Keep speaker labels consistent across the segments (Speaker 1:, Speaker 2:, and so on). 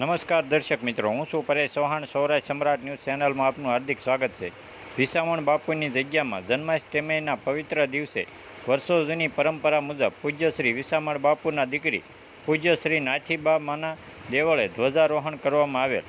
Speaker 1: નમસ્કાર દર્શક મિત્રો, હું છું પરેશ ચૌહાણ. સૌરાષ્ટ્ર સમ્રાટ ન્યૂઝ ચેનલમાં આપનું હાર્દિક સ્વાગત છે. વિસાવણ બાપુની જગ્યામાં જન્માષ્ટમીના પવિત્ર દિવસે વર્ષો જૂની પરંપરા મુજબ પૂજ્યશ્રી વિસામણ બાપુના દીકરી પૂજ્ય શ્રી નાથીબા માના દેવળે ધ્વજારોહણ કરવામાં આવેલ.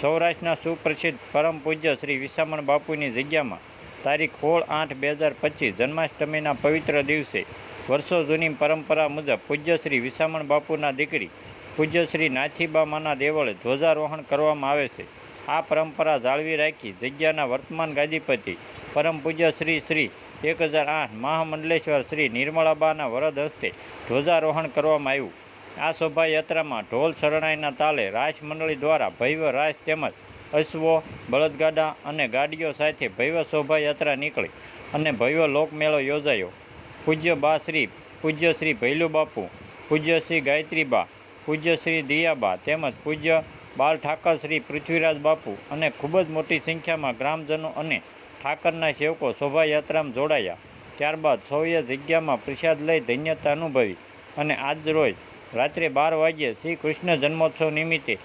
Speaker 1: સૌરાષ્ટ્રના સુપ્રસિદ્ધ પરમ પૂજ્ય શ્રી વિસામણ બાપુની જગ્યામાં તારીખ સોળ આઠ બે હજાર પચીસ જન્માષ્ટમીના પવિત્ર દિવસે વર્ષો જૂની પરંપરા મુજબ પૂજ્યશ્રી વિસામણ બાપુના દીકરી પૂજ્ય શ્રી નાથીબામાના દેવળે ધ્વજારોહણ કરવામાં આવે છે. આ પરંપરા જાળવી રાખી જગ્યાના વર્તમાન ગાદીપતિ પરમ પૂજ્ય શ્રી શ્રી એક હજાર આઠ મહામંડલેશ્વર શ્રી નિર્મળાબાના વરદ હસ્તે ધ્વજારોહણ કરવામાં આવ્યું. આ શોભાયાત્રામાં ઢોલ શરણાઈના તાલે રાસ મંડળી દ્વારા ભવ્ય રાસ તેમજ અશ્વો, બળદગાડા અને ગાડીઓ સાથે ભવ્ય શોભાયાત્રા નીકળી અને ભવ્ય લોકમેળો યોજાયો. પૂજ્ય બા શ્રી, પૂજ્ય શ્રી ભૈલુ બાપુ પૂજ્ય શ્રી ગાયત્રીબા પૂજ્ય શ્રી દિયાબા તેમજ પૂજ્ય બાલ ઠાકર શ્રી પૃથ્વીરાજ બાપુ અને ખૂબ જ મોટી સંખ્યામાં ગ્રામજનો અને ઠાકરના સેવકો શોભાયાત્રામાં જોડાયા. ત્યારબાદ સૌએ જગ્યામાં પ્રસાદ લઈ ધન્યતા અનુભવી અને આજ રોજ રાત્રે બાર વાગ્યે શ્રી કૃષ્ણ જન્મોત્સવ નિમિત્તે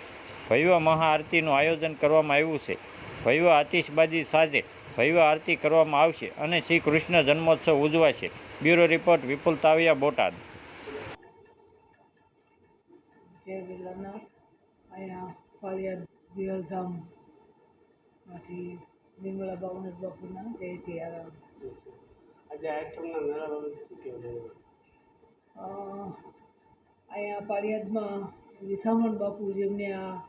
Speaker 1: ભવ્ય મહાઆરતીનું આયોજન કરવામાં આવ્યું છે. ભવ્ય આતિશબાજી સાથે ભવ્ય આરતી કરવામાં આવશે અને શ્રી કૃષ્ણ જન્મોત્સવ ઉજવાશે. Bureau report Vipul Taviya Botad.
Speaker 2: જે જિલ્લાના અહીંયા ફળિયાદ દિયલધામમાંથી નિર્મલા બાવનટ બાપુના જય જિયારામ
Speaker 3: આજે આઠમના મેળા બાબતે શું કહેવું
Speaker 2: અહીંયા પાળિયાદમાં વિસામણ બાપુ જેમને આ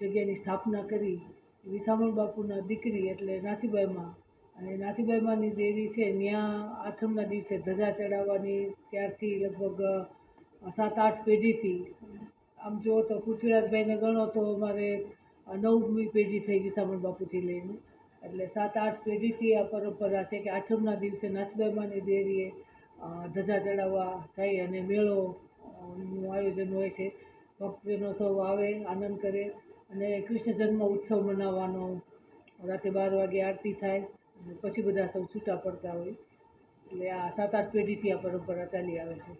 Speaker 2: જગ્યાની સ્થાપના કરી વિસામણ બાપુના દીકરી એટલે નાથીબાઈમાં. અને નાથીબાઈમાંની દેરી છે ત્યાં આઠમના દિવસે ધજા ચડાવવાની ત્યારથી લગભગ સાત આઠ પેઢીથી આમ જુઓ તો પૃથ્વીરાજભાઈને ગણો તો અમારે નવમી પેઢી થઈ ગઈ સામણ બાપુથી લઈને. એટલે સાત આઠ પેઢીથી આ પરંપરા છે કે આઠમના દિવસે નાથબાઈમાંની દેરીએ અ, ધજા ચડાવવા જાય અને મેળો નું આયોજન હોય છે. ભક્તજનો સૌ આવે આનંદ કરે અને કૃષ્ણ જન્મ ઉત્સવ મનાવવાનો. રાતે બાર વાગે આરતી થાય અને પછી બધા સૌ છૂટા પડતા હોય. એટલે આ સાત આઠ પેઢીથી આ પરંપરા ચાલી આવે છે.